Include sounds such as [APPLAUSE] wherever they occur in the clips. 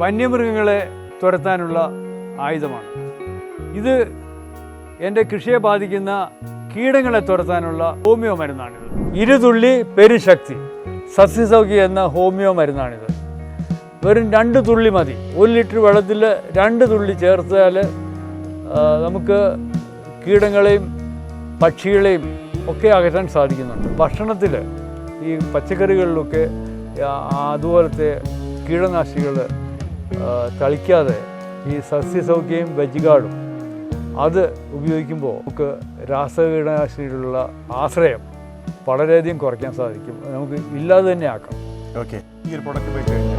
വന്യമൃഗങ്ങളെ തുരത്താനുള്ള ആയുധമാണ്. ഇത് എന്റെ കൃഷിയെ ബാധിക്കുന്ന കീടങ്ങളെ തുരത്താനുള്ള ഹോമിയോ മരുന്നാണിത്. ഇരുതുള്ളി പെരുശക്തി സസ്യസൗഖ്യ എന്ന ഹോമിയോ മരുന്നാണിത്. വെറും രണ്ട് തുള്ളി മതി. ഒരു ലിറ്റർ വെള്ളത്തിൽ രണ്ട് തുള്ളി ചേർത്താൽ നമുക്ക് കീടങ്ങളെയും പക്ഷികളെയും ഒക്കെ അകറ്റാൻ സാധിക്കുന്നുണ്ട്. ഭക്ഷണത്തിൽ ഈ പച്ചക്കറികളിലൊക്കെ അതുപോലത്തെ കീടനാശികൾ തളിക്കാതെ ഈ സസ്യസൗഖ്യയും വെജിഗാർഡും അത് ഉപയോഗിക്കുമ്പോൾ നമുക്ക് രാസകീടനാശിനിയിലുള്ള ആശ്രയം വളരെയധികം കുറയ്ക്കാൻ സാധിക്കും. നമുക്ക് ഇല്ലാതെ തന്നെ ആക്കാം. ഓക്കെ ഈ ഒരു പ്രൊഡക്റ്റ് പോയി കഴിഞ്ഞാൽ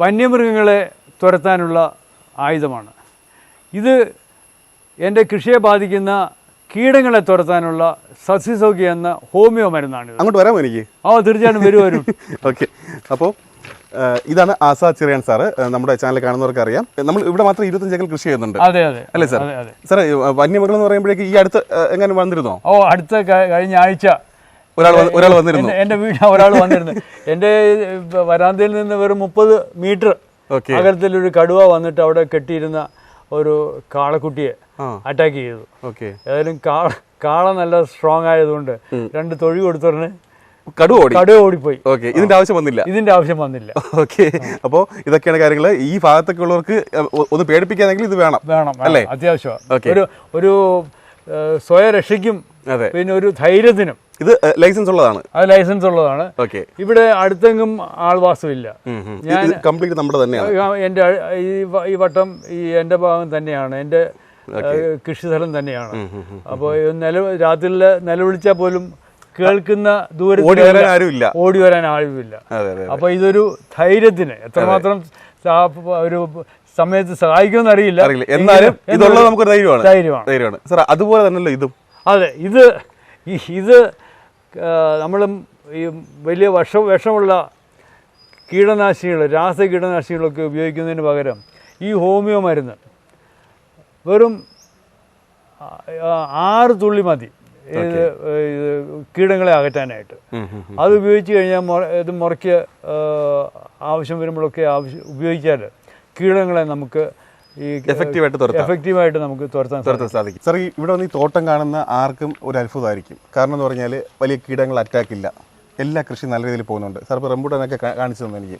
വന്യമൃഗങ്ങളെ തുരത്താനുള്ള ആയുധമാണ്. ഇത് എന്റെ കൃഷിയെ ബാധിക്കുന്ന കീടങ്ങളെ തുരത്താനുള്ള സസ്യസൗഖ്യ എന്ന ഹോമിയോ മരുന്നാണ് അങ്ങോട്ട് വരാമോ എനിക്ക്? ആ തീർച്ചയായിട്ടും വരും വരും. [LAUGHS] ഓക്കെ. അപ്പോൾ ഇതാണ് ആസാ ചിറിയാൻ സാറ്. നമ്മുടെ ചാനൽ കാണുന്നവർക്ക് അറിയാം. നമ്മൾ ഇവിടെ മാത്രം ഇരുപത്തഞ്ച് ഏക്കർ കൃഷി ചെയ്യുന്നുണ്ട്. അതെ അതെ. അല്ലേ സാർ? സാർ വന്യമൃഗം എന്ന് പറയുമ്പോഴേക്ക് ഈ അടുത്ത് എങ്ങനെ വന്നിരുന്നോ ഓ അടുത്ത കഴിഞ്ഞ ആഴ്ച ഒരാൾ ഒരാൾ വന്നിരുന്നു. എന്റെ- വീട്ടിൽ ഒരാൾ വന്നിരുന്നു. എന്റെ ഇപ്പ വരാന്തയിൽ നിന്ന് വെറും മുപ്പത് മീറ്റർ അകലത്തിൽ അകലത്തിലൊരു കടുവ വന്നിട്ട് അവിടെ കെട്ടിയിരുന്ന ഒരു കാളക്കുട്ടിയെ അറ്റാക്ക് ചെയ്തു. ഏതായാലും കാള കാള നല്ല സ്ട്രോങ് ആയതുകൊണ്ട് രണ്ട് തൊഴി കൊടുത്തോറിന് കടുവ ഓടി. കടുവ ഓടിപ്പോയി. ഓക്കെ. ഇതിന്റെ ആവശ്യം വന്നില്ല. ഇതിന്റെ ആവശ്യം വന്നില്ല. ഓക്കെ. അപ്പോൾ ഇതൊക്കെയാണ് കാര്യങ്ങൾ ഈ ഭാഗത്തൊക്കെ ഉള്ളവർക്ക് ഒന്ന് പേടിപ്പിക്കാനെങ്കിൽ ഇത് വേണം. വേണം. അല്ലേ? അത്യാവശ്യമാണ്. ഒരു ഒരു ഏഹ്, സ്വയരക്ഷയ്ക്കും അതെ. പിന്നെ ഒരു ധൈര്യത്തിനും. ഇത് ലൈസൻസ് ഉള്ളതാണ്? അത് ലൈസൻസ് ഉള്ളതാണ്. ഓക്കെ. ഇവിടെ അടുത്തെങ്കും ആൾവാസമില്ല. ഞാൻ കംപ്ലീറ്റ് നമ്മുടെ തന്നെയാണ്. എന്റെ ഈ വട്ടം ഈ എന്റെ ഭാഗം തന്നെയാണ്. എന്റെ കൃഷിസ്ഥലം തന്നെയാണ്. അപ്പോൾ നില രാത്രിയിൽ നിലവിളിച്ചാൽ പോലും കേൾക്കുന്ന ദൂരത്തിൽ ഓടി വരാൻ ആരുമില്ല. ഓടി വരാൻ അതെ അപ്പോൾ ഇതൊരു ധൈര്യത്തിന്. എത്രമാത്രം ഒരു സമയത്ത് സഹായിക്കുമെന്ന് അറിയില്ല. അറിയില്ല. എന്നാലും ഇതുള്ളത് നമുക്കൊരു ധൈര്യമാണ്. ധൈര്യമാണ്. ധൈര്യമാണ്. സാർ അതുപോലെ തന്നെയല്ലോ ഇതും? അതെ ഇത് ഇത് നമ്മൾ ഈ വലിയ വിഷം വിഷമുള്ള കീടനാശിനികൾ രാസ കീടനാശിനികളൊക്കെ ഉപയോഗിക്കുന്നതിന് പകരം ഈ ഹോമിയോ മരുന്ന് വെറും ആറ് തുള്ളി മതി. ഇത് കീടങ്ങളെ അകറ്റാനായിട്ട്. അത് ഉപയോഗിച്ച് കഴിഞ്ഞാൽ ഇത് മുറയ്ക്ക് ആവശ്യം വരുമ്പോഴൊക്കെ ആവശ്യം ഉപയോഗിച്ചാൽ കീടങ്ങളെ നമുക്ക് ഈ എഫക്റ്റീവായിട്ട് എഫക്റ്റീവായിട്ട് നമുക്ക് തുരത്താൻ സാധിക്കും. തുരത്താൻ സാധിക്കും സാർ ഇവിടെ വന്ന് ഈ തോട്ടം കാണുന്ന ആർക്കും ഒരു അത്ഭുതമായിരിക്കും. കാരണം എന്ന് പറഞ്ഞാൽ വലിയ കീടങ്ങൾ അറ്റാക്ക് ഇല്ല. എല്ലാ കൃഷി നല്ല രീതിയിൽ പോകുന്നുണ്ട്. സാർ ഇപ്പോൾ റംബൂട്ടാനൊക്കെ കാണിച്ചു തന്നെ എനിക്ക്.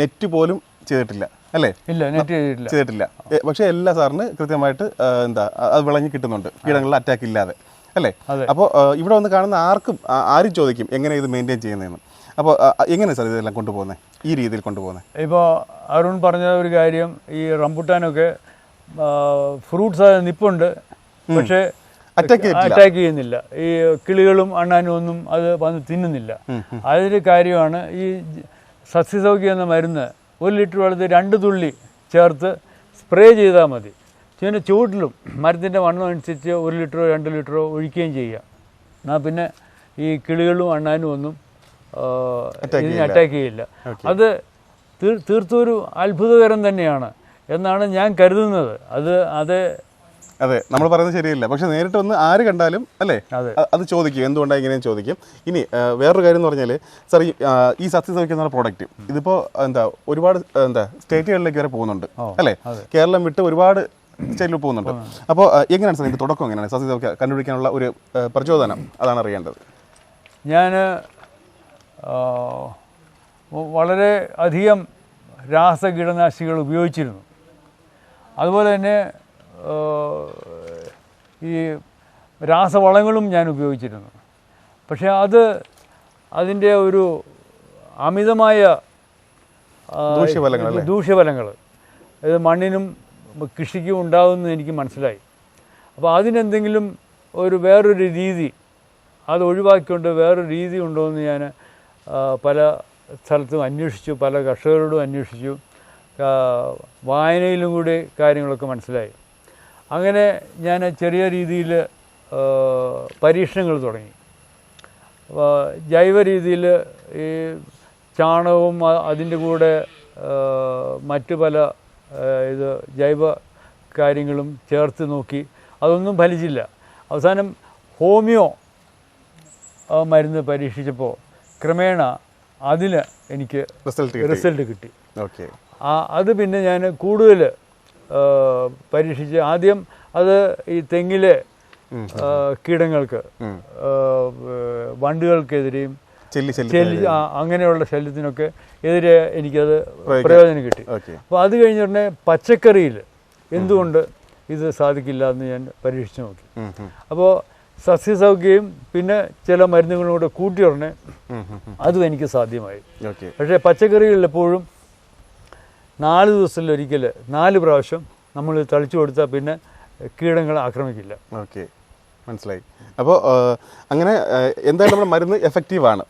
നെറ്റ് പോലും ചെയ്തിട്ടില്ല. അല്ലേ? ഇല്ല നെറ്റ് ചെയ്തിട്ടില്ല. ചെയ്തിട്ടില്ല. പക്ഷേ എല്ലാ സാറിന് കൃത്യമായിട്ട് എന്താ അത് വിളഞ്ഞ് കിട്ടുന്നുണ്ട്. കീടങ്ങളുടെ അറ്റാക്ക് ഇല്ലാതെ. അല്ലേ? അപ്പോൾ ഇവിടെ വന്ന് കാണുന്ന ആർക്കും ആരും ചോദിക്കും എങ്ങനെ ഇത് മെയിന്റെയിൻ ചെയ്യുന്നതെന്ന്. അപ്പോൾ എങ്ങനെ സാർ ഇതെല്ലാം കൊണ്ടുപോകുന്നത് ഈ രീതിയിൽ കൊണ്ടുപോകുന്നത് ഇപ്പോൾ അരുൺ പറഞ്ഞ ഒരു കാര്യം ഈ റംബുട്ടാനൊക്കെ ഫ്രൂട്ട്സ് നിപ്പുണ്ട്. പക്ഷേ. അറ്റാക്ക് ചെയ്യുന്നില്ല. ഈ കിളികളും അണ്ണാനും ഒന്നും അത് വന്ന് തിന്നുന്നില്ല. അതിന്റെ കാര്യമാണ് ഈ സസ്യസൗഖ്യം എന്ന മരുന്ന് ഒരു ലിറ്റർ വെള്ളത്തിൽ രണ്ട് തുള്ളി ചേർത്ത് സ്പ്രേ ചെയ്താൽ മതി. പിന്നെ ചൂട്ടിലും മരത്തിന്റെ വണ്ണം അനുസരിച്ച് ഒരു ലിറ്ററോ രണ്ട് ലിറ്ററോ ഒഴിക്കുകയും ചെയ്യാം. എന്നാൽ പിന്നെ ഈ കിളികളും അണ്ണാനും ഒന്നും ഇതിനെ അറ്റാക്ക് ചെയ്യില്ല. അത് തീർ- തീർത്തും ഒരു അത്ഭുതകരം തന്നെയാണ് എന്നാണ് ഞാൻ കരുതുന്നത്. അത് അത് അതെ നമ്മൾ പറയുന്നത് ശരിയല്ല. പക്ഷെ നേരിട്ട് വന്ന് ആര് കണ്ടാലും അല്ലേ? അത്. ചോദിക്കും. എന്തുകൊണ്ടാണ് ഇങ്ങനെയും ചോദിക്കും? ഇനി വേറൊരു കാര്യം എന്ന് പറഞ്ഞാൽ സാർ ഈ സത്യസൗഖ്യം എന്ന പ്രോഡക്റ്റ് ഇതിപ്പോ എന്താ ഒരുപാട് എന്താ സ്റ്റേറ്റുകളിലേക്ക് വരെ പോകുന്നുണ്ട്. അല്ലേ? കേരളം വിട്ട് ഒരുപാട് സ്റ്റേറ്റിൽ പോകുന്നുണ്ട്. അപ്പോൾ എങ്ങനെയാണ് സാർ ഇതിന്റെ തുടക്കം എങ്ങനെയാണ്? സത്യസൗഖ്യം കണ്ടുപിടിക്കാനുള്ള ഒരു പ്രചോദനം അതാണ് അറിയേണ്ടത്. ഞാൻ വളരെ അധികം രാസ കീടനാശികൾ ഉപയോഗിച്ചിരുന്നു. അതുപോലെ തന്നെ ഈ രാസവളങ്ങളും ഞാൻ ഉപയോഗിച്ചിരുന്നു. പക്ഷേ അത് അതിന്റെ ഒരു അമിതമായ ദൂഷ്യഫലങ്ങൾ? ദൂഷ്യഫലങ്ങൾ ഇത് മണ്ണിനും കൃഷിക്കും ഉണ്ടാകുമെന്ന് എനിക്ക് മനസ്സിലായി. അപ്പോൾ അതിനെന്തെങ്കിലും ഒരു വേറൊരു രീതി അത് ഒഴിവാക്കിക്കൊണ്ട് വേറൊരു രീതി ഉണ്ടോ എന്ന് ഞാൻ പല സ്ഥലത്തും അന്വേഷിച്ചു പല കർഷകരോടും അന്വേഷിച്ചു. വായനയിലും കൂടി കാര്യങ്ങളൊക്കെ മനസ്സിലായി. അങ്ങനെ ഞാൻ ചെറിയ രീതിയിൽ പരീക്ഷണങ്ങൾ തുടങ്ങി. ജൈവ രീതിയിൽ ഈ ചാണകവും അതിന്റെ കൂടെ മറ്റു പല ഇത് ജൈവ കാര്യങ്ങളും ചേർത്ത് നോക്കി. അതൊന്നും ഫലിച്ചില്ല. അവസാനം ഹോമിയോ മരുന്ന് പരീക്ഷിച്ചപ്പോൾ ക്രമേണ അതിന് എനിക്ക് റിസൾട്ട് റിസൾട്ട് കിട്ടി. ഓക്കെ ആ അത് പിന്നെ ഞാൻ കൂടുതൽ പരീക്ഷിച്ച് ആദ്യം അത് ഈ തെങ്ങിലെ കീടങ്ങൾക്ക് വണ്ടുകൾക്കെതിരെയും ചെല്ലി അങ്ങനെയുള്ള ശല്യത്തിനൊക്കെ എതിരെ എനിക്കത് പ്രയോജനം. കിട്ടി. അപ്പോൾ അത് കഴിഞ്ഞ ഉടനെ പച്ചക്കറിയിൽ എന്തുകൊണ്ട് ഇത് സാധിക്കില്ല എന്ന് ഞാൻ പരീക്ഷിച്ചു നോക്കി. അപ്പോൾ സസ്യസൗഖ്യവും പിന്നെ ചില മരുന്നുകളും കൂടെ കൂട്ടി ഉടനെ അതും എനിക്ക് സാധ്യമായി. പക്ഷേ പച്ചക്കറികളിൽ എപ്പോഴും നാല് ദിവസത്തിലൊരിക്കൽ നാല് പ്രാവശ്യം നമ്മൾ തളിച്ചു കൊടുത്താൽ പിന്നെ കീടങ്ങൾ ആക്രമിക്കില്ല. ഓക്കെ. മനസ്സിലായി. അപ്പോൾ അങ്ങനെ എന്തായാലും നമ്മുടെ മരുന്ന് എഫക്റ്റീവ് ആണ്.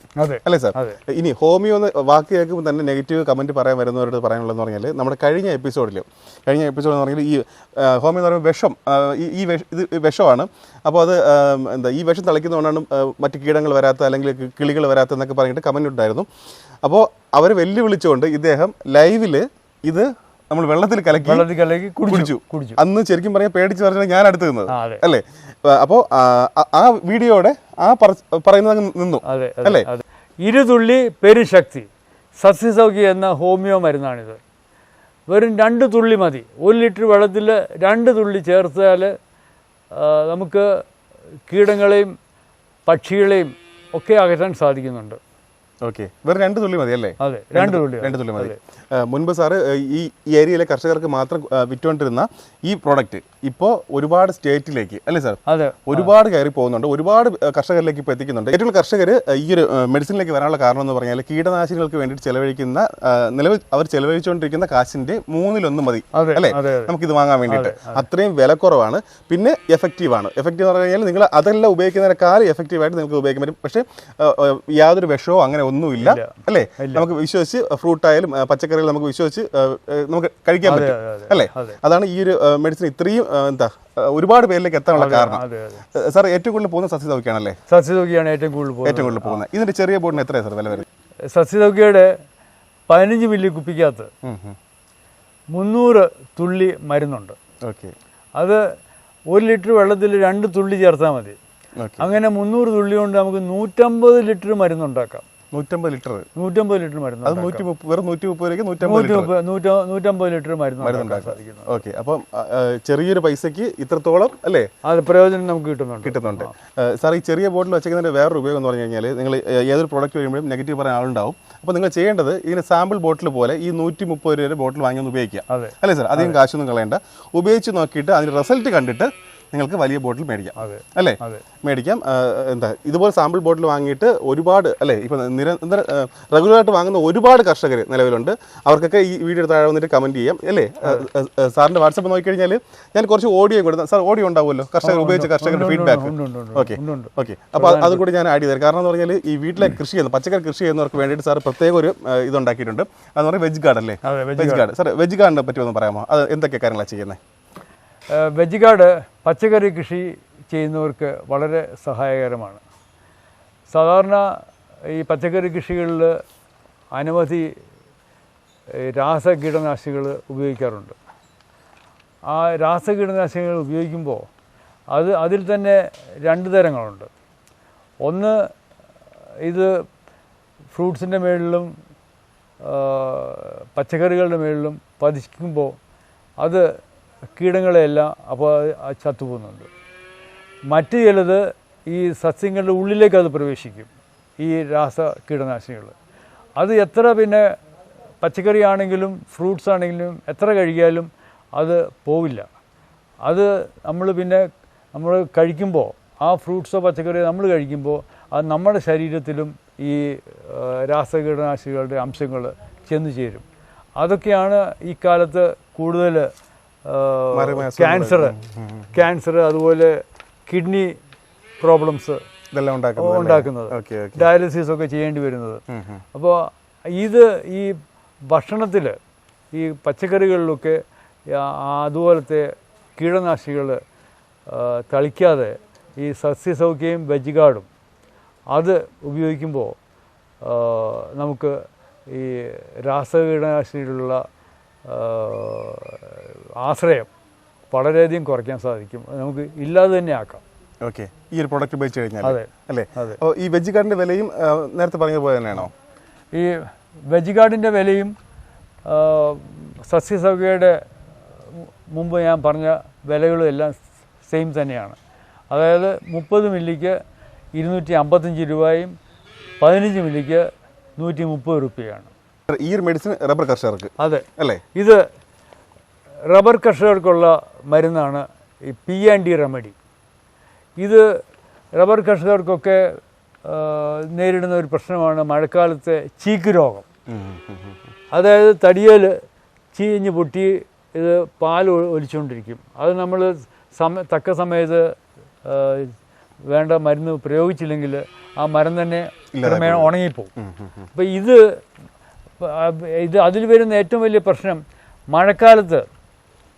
അല്ലേ സാർ? ഇനി ഹോമിയോ എന്ന് വാക്ക് കേൾക്കുമ്പോൾ തന്നെ നെഗറ്റീവ് കമന്റ് പറയാൻ വരുന്നവരോട് പറയാനുള്ളതെന്ന് പറഞ്ഞാൽ നമ്മുടെ കഴിഞ്ഞ എപ്പിസോഡിൽ കഴിഞ്ഞ എപ്പിസോഡ് എന്ന് പറഞ്ഞാൽ ഈ ഹോമിയോ എന്ന് പറയുമ്പോൾ വിഷം ഈ ഇത് വിഷമാണ്. അപ്പോൾ അത് എന്താ ഈ വിഷം തളിക്കുന്നതുകൊണ്ടാണ് മറ്റ് കീടങ്ങൾ വരാത്ത അല്ലെങ്കിൽ കിളികൾ വരാത്ത എന്നൊക്കെ പറഞ്ഞിട്ട് കമന്റ് ഉണ്ടായിരുന്നു അപ്പോൾ അവർ വെല്ലുവിളിച്ചുകൊണ്ട് ഇദ്ദേഹം ലൈവിൽ ഇത് നമ്മൾ വെള്ളത്തിൽ കലക്കി വെള്ളത്തിൽ കലക്കി കുടിച്ചു. കുടിച്ചു. അന്ന് ശരിക്കും പറഞ്ഞാൽ പേടിച്ച് പറഞ്ഞാൽ ഞാൻ അടുത്ത് നിന്നത്. അല്ലേ? അപ്പോൾ ആ വീഡിയോയുടെ ആ പറയുന്നത് നിന്നു. അതെ അല്ലേ? ഇരുതുള്ളി പെരുശക്തി സസ്യസൗഖ്യ എന്ന ഹോമിയോ മരുന്നാണിത്. വെറും രണ്ട് തുള്ളി മതി. ഒരു ലിറ്റർ വെള്ളത്തിൽ രണ്ട് തുള്ളി ചേർത്താൽ നമുക്ക് കീടങ്ങളെയും പക്ഷികളെയും ഒക്കെ അകറ്റാൻ സാധിക്കുന്നുണ്ട്. ഓക്കെ. വെറും രണ്ട് തുള്ളി മതി അല്ലേ? അതെ രണ്ട് തുള്ളി രണ്ട് തുള്ളി മതി. മുൻപ് സാറ് ഈ ഏരിയയിലെ കർഷകർക്ക് മാത്രം വിറ്റുകൊണ്ടിരുന്ന ഈ പ്രോഡക്റ്റ് ഇപ്പോൾ ഒരുപാട് സ്റ്റേറ്റിലേക്ക് അല്ലേ സാർ? അതെ ഒരുപാട് കയറി പോകുന്നുണ്ട്. ഒരുപാട് കർഷകരിലേക്ക് ഇപ്പോൾ എത്തിക്കുന്നുണ്ട്. ഏറ്റവും കർഷകർ ഈ ഒരു മെഡിസിനിലേക്ക് വരാനുള്ള കാരണം എന്ന് പറഞ്ഞാൽ കീടനാശിനികൾക്ക് വേണ്ടി ചെലവഴിക്കുന്ന നിലവിൽ അവർ ചെലവഴിച്ചുകൊണ്ടിരിക്കുന്ന കാശിന്റെ മൂന്നിലൊന്ന് മതി അല്ലേ? നമുക്ക് ഇത് നമുക്കിത് വാങ്ങാൻ വേണ്ടിയിട്ട്. അത്രയും വില കുറവാണ് പിന്നെ എഫക്റ്റീവ് ആണ്. എഫക്റ്റീവ് എന്ന് പറഞ്ഞു കഴിഞ്ഞാൽ നിങ്ങൾ അതെല്ലാം ഉപയോഗിക്കുന്നതിനേക്കാൾ എഫക്റ്റീവ് ആയിട്ട് നിങ്ങൾക്ക് ഉപയോഗിക്കാൻ പറ്റും. പക്ഷേ യാതൊരു വിഷമോ അങ്ങനെ ഒന്നുമില്ല അല്ലേ? നമുക്ക് വിശ്വസിച്ച് ഫ്രൂട്ടായാലും പച്ചക്കറികൾ നമുക്ക് വിശ്വസിച്ച് നമുക്ക് കഴിക്കാൻ പറ്റും അല്ലേ? അതാണ് ഈ ഒരു മെഡിസിൻ ഇത്രയും എന്താ ഒരുപാട് പേരിലേക്ക് എത്താനുള്ള കാരണം. സാർ ഏറ്റവും കൂടുതൽ പോകുന്ന സസ്യസൗഖ്യാണല്ലേ സസ്യസൗഖ്യാണ് ഏറ്റവും കൂടുതൽ പോകുന്നത്. ഏറ്റവും കൂടുതൽ പോകുന്നത്. ഇതിന്റെ ചെറിയ ബോർഡിന് എത്രയാണ് സാർ വില വരുന്നത്? സസ്യസൗഖ്യയുടെ പതിനഞ്ച് മില്ലി കുപ്പിക്കകത്ത് മുന്നൂറ് തുള്ളി മരുന്നുണ്ട്. ഓക്കെ. അത് ഒരു ലിറ്റർ വെള്ളത്തിൽ രണ്ട് തുള്ളി ചേർത്താൽ മതി. അങ്ങനെ മുന്നൂറ് തുള്ളി കൊണ്ട് നമുക്ക് നൂറ്റമ്പത് ലിറ്റർ മരുന്നുണ്ടാക്കാം. നൂറ്റമ്പത് ലിറ്റർ. നൂറ്റമ്പത് ലിറ്റർ മരുന്ന് അത് നൂറ്റി വെറും നൂറ്റി മുപ്പത് നൂറ്റമ്പത് നൂറ്റമ്പത് ലിറ്റർ മരുന്ന് ഓക്കെ. അപ്പം ചെറിയൊരു പൈസക്ക് ഇത്രത്തോളം അല്ലേ? അത് പ്രയോജനം നമുക്ക് കിട്ടുന്നുണ്ട്. കിട്ടുന്നുണ്ട്. സാർ ഈ ചെറിയ ബോട്ടിൽ വെച്ചേക്കുന്നതിന്റെ വേറൊരു ഉപയോഗം എന്ന് പറഞ്ഞു കഴിഞ്ഞാൽ നിങ്ങൾ ഏതൊരു പ്രോഡക്റ്റ് വരുമ്പോഴും നെഗറ്റീവ് പറയാൻ ആളുണ്ടാവും. അപ്പോൾ നിങ്ങൾ ചെയ്യേണ്ടത് ഇതിന് സാമ്പിൾ ബോട്ടിൽ പോലെ ഈ നൂറ്റി മുപ്പത് രൂപയുടെ ബോട്ടിൽ വാങ്ങി ഒന്ന് ഉപയോഗിക്കുക. അല്ലേ സാർ? അധികം കാശൊന്നും കളയണ്ട. ഉപയോഗിച്ച് നോക്കിയിട്ട് അതിന് റിസൾട്ട് കണ്ടിട്ട് നിങ്ങൾക്ക് വലിയ ബോട്ടിൽ മേടിക്കാം. അല്ലേ? മേടിക്കാം. എന്താ ഇതുപോലെ സാമ്പിൾ ബോട്ടിൽ വാങ്ങിയിട്ട് ഒരുപാട് അല്ലേ ഇപ്പം നിരന്തര റെഗുലറായിട്ട് വാങ്ങുന്ന ഒരുപാട് കർഷകർ നിലവിലുണ്ട്. അവർക്കൊക്കെ ഈ വീഡിയോ താഴെ വന്നിട്ട് കമന്റ് ചെയ്യാം അല്ലേ? സാറിന്റെ ആ, നോക്കി സാറിന്റെ വാട്സപ്പ് നോക്കിക്കഴിഞ്ഞാൽ ഞാൻ കുറച്ച് ഓഡിയോ കൊടുക്കാം സാർ ഓഡിയോ ഉണ്ടാവുമല്ലോ? കർഷകർ ഉപയോഗിച്ച കർഷകരുടെ ഫീഡ്ബാക്ക് ഓക്കെ ഓക്കെ അപ്പോൾ അത് അതുകൂടി ഞാൻ ആഡ് ചെയ്തത് കാരണം എന്ന് പറഞ്ഞാൽ ഈ വീട്ടിലെ കൃഷി ചെയ്യുന്ന പച്ചക്കറി കൃഷി ചെയ്യുന്നവർക്ക് വേണ്ടിയിട്ട് സാർ പ്രത്യേക ഒരു ഇതുണ്ടാക്കിയിട്ടുണ്ട്. അതെന്ന് പറഞ്ഞാൽ വെജ് ഗാർഡ് അല്ലേ? വെജ് ഗാർഡ് സാർ വെജ് ഗാർഡിനെ പറ്റി ഒന്ന് പറയാമോ? അത് എന്തൊക്കെ കാര്യങ്ങളാണ് ചെയ്യുന്നത്? ഏഹ് വെജ് ഗാർഡ് പച്ചക്കറി കൃഷി ചെയ്യുന്നവർക്ക് വളരെ സഹായകരമാണ്. സാധാരണ ഈ പച്ചക്കറി കൃഷികളിൽ അനവധി രാസ കീടനാശികൾ ഉപയോഗിക്കാറുണ്ട്. ആ രാസ രാസകീടനാശിനികൾ ഉപയോഗിക്കുമ്പോൾ അത് അതിൽ തന്നെ രണ്ട് തരങ്ങളുണ്ട്. ഒന്ന് ഇത് ഫ്രൂട്ട്സിന്റെ മേളിലും പച്ചക്കറികളുടെ മേളിലും പതിക്കുമ്പോൾ അത് കീടങ്ങളെല്ലാം അപ്പോൾ ചത്തുപോകുന്നുണ്ട്. മറ്റ് ചിലത് ഈ സസ്യങ്ങളുടെ ഉള്ളിലേക്ക് അത് പ്രവേശിക്കും ഈ രാസ കീടനാശിനികൾ. അത് എത്ര പിന്നെ പച്ചക്കറി ആണെങ്കിലും ഫ്രൂട്ട്സ് ആണെങ്കിലും എത്ര കഴിക്കാലും അത് പോവില്ല. അത് നമ്മൾ പിന്നെ നമ്മൾ കഴിക്കുമ്പോൾ ആ ഫ്രൂട്ട്സോ പച്ചക്കറിയോ നമ്മൾ കഴിക്കുമ്പോൾ അത് നമ്മുടെ ശരീരത്തിലും ഈ രാസകീടനാശികളുടെ അംശങ്ങൾ ചെന്ന് ചേരും. അതൊക്കെയാണ് ഈ കാലത്ത് കൂടുതൽ ക്യാൻസർ ക്യാൻസർ അതുപോലെ കിഡ്നി പ്രോബ്ലംസ് ഇതെല്ലാം ഉണ്ടാക്കുന്നത് ഡയാലിസിസ് ഒക്കെ ചെയ്യേണ്ടി വരുന്നത്. അപ്പോൾ ഇത് ഈ ഭക്ഷണത്തിൽ ഈ പച്ചക്കറികളിലൊക്കെ അതുപോലത്തെ കീടനാശികൾ തളിക്കാതെ ഈ സസ്യസൗഖ്യയും വെജ് ഗാർഡും അത് ഉപയോഗിക്കുമ്പോൾ നമുക്ക് ഈ രാസകീടനാശിനിയിലുള്ള ആശ്രയം വളരെയധികം കുറയ്ക്കാൻ സാധിക്കും. നമുക്ക് ഇല്ലാതെ തന്നെ ആക്കാം. ഓക്കെ. ഈ ഒരു പ്രോഡക്റ്റ് ഉപയോഗിച്ച് കഴിഞ്ഞാൽ അതെ. അല്ലേ. അപ്പോൾ ഈ വെജ് കാർഡിന്റെ വിലയും നേരത്തെ പറഞ്ഞ പോലെ തന്നെയാണോ? ഈ വെജ് കാർഡിന്റെ വിലയും സസ്യസൗകയുടെ മുമ്പ് ഞാൻ പറഞ്ഞ വിലകളും എല്ലാം സെയിം തന്നെയാണ്. അതായത് മുപ്പത് മില്ലിക്ക് ഇരുന്നൂറ്റി അമ്പത്തഞ്ച് രൂപയും പതിനഞ്ച് മില്ലിക്ക് നൂറ്റി മുപ്പത് രൂപയാണ് ഈ ഒരു മെഡിസിൻ റബ്ബർ കർഷകർക്ക്. അതെ. അല്ലേ? ഇത് റബ്ബർ കർഷകർക്കുള്ള മരുന്നാണ് ഈ പി ആൻഡ് ഡി റെമഡി ഇത് റബ്ബർ കർഷകർക്കൊക്കെ നേരിടുന്ന ഒരു പ്രശ്നമാണ് മഴക്കാലത്തെ ചീക്ക് രോഗം. അതായത് തടിയൽ ചീഞ്ഞ് പൊട്ടി ഇത് പാൽ ഒലിച്ചുകൊണ്ടിരിക്കും അത് നമ്മൾ സമ തക്ക സമയത്ത് വേണ്ട മരുന്ന് പ്രയോഗിച്ചില്ലെങ്കിൽ ആ മരം തന്നെ ക്രമേണ ഉണങ്ങിപ്പോവും. ഉം, ഉം, ഉം. അപ്പോൾ ഇത് ഇത് അതിൽ വരുന്ന ഏറ്റവും വലിയ പ്രശ്നം മഴക്കാലത്ത്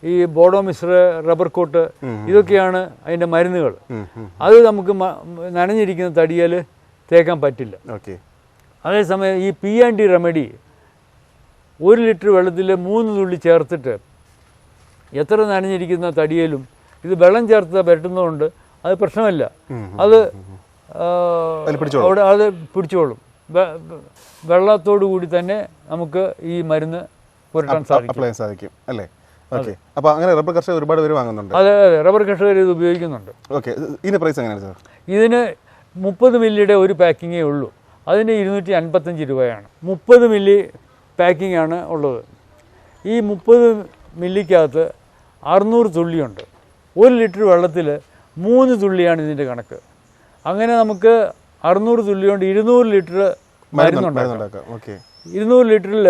ഈ ബോഡോ മിശ്ര റബ്ബർ കോട്ട് ഇതൊക്കെയാണ് അതിന്റെ മരുന്നുകൾ. അത് നമുക്ക് നനഞ്ഞിരിക്കുന്ന തടിയേൽ തേക്കാൻ പറ്റില്ല. ഓക്കെ. അതേസമയം ഈ പി ആൻഡ് ഡി റെമഡി ഒരു ലിറ്റർ വെള്ളത്തിൽ മൂന്ന് തുള്ളി ചേർത്തിട്ട് എത്ര നനഞ്ഞിരിക്കുന്ന തടിയിലും ഇത് വെള്ളം ചേർത്ത് പരട്ടുന്നതുകൊണ്ട് അത് പ്രശ്നമല്ല. അത് അവിടെ അത് പിടിച്ചോളും. വെള്ളത്തോടു കൂടി തന്നെ നമുക്ക് ഈ മരുന്ന് പുരട്ടാൻ സാധിക്കും. സാധിക്കും. അല്ലേ? ഓക്കെ അപ്പോൾ അങ്ങനെ റബ്ബർ കർഷകർ ഒരുപാട് പേര് വാങ്ങുന്നുണ്ട്. അതെ അതെ. റബ്ബർ കർഷകർ ഇത് ഉപയോഗിക്കുന്നുണ്ട്. ഓക്കെ ഇതിന്റെ പ്രൈസ് എങ്ങനെയാണ് സാർ ഇതിന് മുപ്പത് മില്ലിയുടെ ഒരു പാക്കിങ്ങേ ഉള്ളൂ. അതിന് ഇരുന്നൂറ്റി അൻപത്തഞ്ച് രൂപയാണ്. മുപ്പത് മില്ലി പാക്കിംഗ് ആണ് ഉള്ളത്. ഈ മുപ്പത് മില്ലിക്കകത്ത് അറുന്നൂറ് തുള്ളിയുണ്ട്. ഒരു ലിറ്റർ വെള്ളത്തിൽ മൂന്ന് തുള്ളിയാണ് ഇതിന്റെ കണക്ക്. അങ്ങനെ നമുക്ക് അറുന്നൂറ് തുള്ളി കൊണ്ട് ഇരുന്നൂറ് ലിറ്റർ മരുന്നുണ്ടാക്കാം ഇരുന്നൂറ് ലിറ്ററിൽ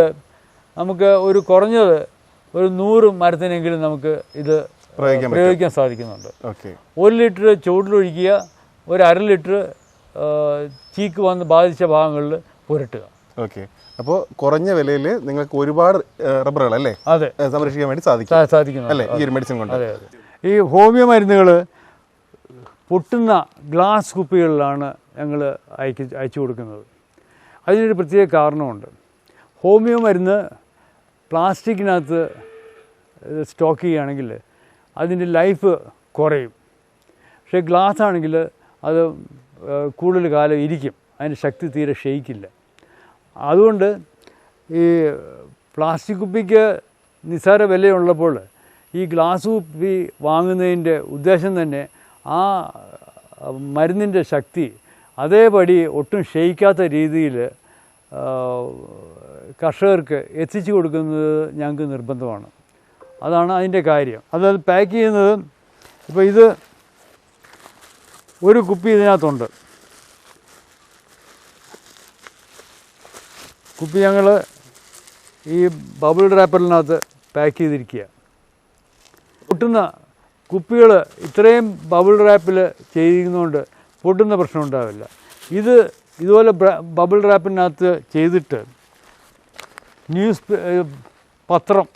നമുക്ക് ഒരു കുറഞ്ഞത് ഒരു നൂറ് മരത്തിനെങ്കിലും നമുക്ക് ഇത് പ്രയോഗിക്കാൻ സാധിക്കുന്നുണ്ട്. ഒരു ലിറ്റർ ചുവട്ടിലൊഴിക്കുക ഒരു അര ലിറ്റർ ചീക്ക് വന്ന് ബാധിച്ച ഭാഗങ്ങളിൽ പുരട്ടുക. ഓക്കെ. അപ്പോൾ കുറഞ്ഞ വിലയിൽ നിങ്ങൾക്ക് ഒരുപാട് റബ്ബറുകൾ അല്ലേ? അതെ. സംരക്ഷിക്കാൻ വേണ്ടി സാധിക്കും. സാധിക്കുന്നു അല്ലേ? ഈ ഒരു മെഡിസിൻ കൊണ്ട്. ഈ ഹോമിയോ മരുന്നുകൾ പൊട്ടുന്ന ഗ്ലാസ് കുപ്പികളിലാണ് ഞങ്ങൾ അയക്ക് അയച്ചു കൊടുക്കുന്നത്. അതിനൊരു പ്രത്യേക കാരണമുണ്ട്. ഹോമിയോ മരുന്ന് പ്ലാസ്റ്റിക്കിനകത്ത് സ്റ്റോക്ക് ചെയ്യുകയാണെങ്കിൽ അതിന്റെ ലൈഫ് കുറയും. പക്ഷേ ഗ്ലാസ് ആണെങ്കിൽ അത് കൂടുതൽ കാലം ഇരിക്കും. അതിന്റെ ശക്തി തീരെ ക്ഷയിക്കില്ല. അതുകൊണ്ട് ഈ പ്ലാസ്റ്റിക് കുപ്പിക്ക് നിസ്സാര വിലയുള്ളപ്പോൾ ഈ ഗ്ലാസ് കുപ്പി വാങ്ങുന്നതിന്റെ ഉദ്ദേശം തന്നെ ആ മരുന്നിന്റെ ശക്തി അതേപടി ഒട്ടും ക്ഷയിക്കാത്ത രീതിയിൽ കർഷകർക്ക് എത്തിച്ചു കൊടുക്കുന്നത് ഞങ്ങൾക്ക് നിർബന്ധമാണ്. അതാണ് അതിന്റെ കാര്യം. അതായത് പാക്ക് ചെയ്യുന്നത് ഇപ്പോൾ ഇത് ഒരു കുപ്പി ഇതിനകത്തുണ്ട്. കുപ്പി ഞങ്ങൾ ഈ ബബിൾ ഡ്രാപ്പറിനകത്ത് പാക്ക് ചെയ്തിരിക്കുക. ഒട്ടുന്ന കുപ്പികൾ ഇത്രയും ബബിൾ റാപ്പിൽ ചെയ്യുന്നതുകൊണ്ട് പൊട്ടുന്ന പ്രശ്നം ഉണ്ടാവില്ല. ഇത് ഇതുപോലെ ബബിൾ റാപ്പിനകത്ത് ചെയ്തിട്ട് ന്യൂസ് പത്രം